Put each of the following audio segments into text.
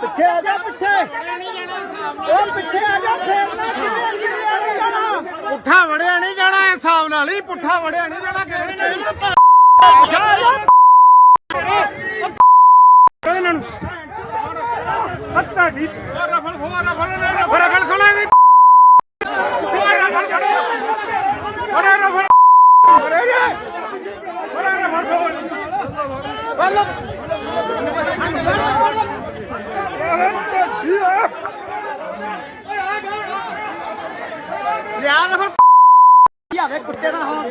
ਪਿੱਛੇ ਆ ਜਾ ਪਿੱਛੇ ਉਹ ਪਿੱਛੇ ਆ ਜਾ ਫੇਰ ਨਾ ਕਿਤੇ ਅੱਗੇ ਨਹੀਂ ਜਾਣਾ ਪੁੱਠਾ ਵੜਿਆ ਨਹੀਂ ਜਾਣਾ ਇਸ ਹਿਸਾਬ ਨਾਲ ਹੀ ਪੁੱਠਾ ਵੜਿਆ ਨਹੀਂ ਜਾਣਾ ਕਿਹੜੇ ਨਹੀਂ ਇਹਨਾਂ ਨੂੰ ਹੱਤਾ ਦੀ ਰਫਲ ਖੋਲਾ ਰਫਲ ਰਫਲ ਖੋਲਾ ਨਹੀਂ ਰਫਲ ਖੜੋ ਅਰੇ ਰਫਲ ਅਰੇ ਜੇ ਅਰੇ ਰਫਲ ਬੱਲ ਯਾਰ ਰਫਲ ਆਵੇ ਕੁੱਤੇ ਨਾ ਹੋਣ।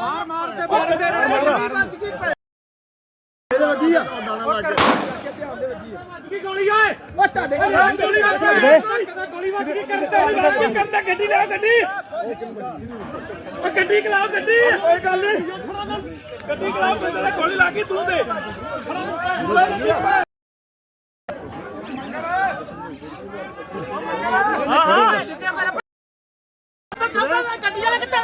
ਮਾਰ ਮਾਰ ਤੇ ਬਾਹਰ ਦੇ ਇਹਦੇ ਵੱਜੀ ਆ। ਦਾਣਾ ਲੱਗ ਗਿਆ। ਕੀ ਗੋਲੀ ਓਏ ਉਹ ਤੁਹਾਡੇ ਗੋਲੀ ਗੋਲੀ ਵੱਜ ਗਈ ਕਰਦੇ ਕਰਦਾ ਗੱਡੀ ਲੈ ਗੱਡੀ। ਉਹ ਗੱਡੀ ਕਲਾਓ ਗੱਡੀ। ਕੋਈ ਗੱਲ ਨਹੀਂ। ਗੱਡੀ ਕਲਾਓ ਬੰਦੇ ਗੋਲੀ ਲਾ ਕੇ ਤੂੰ ਦੇ ਹਾਂ ਹਾਂ। ਗੱਡੀ ਵਾਲਾ ਕਿੱਥੇ?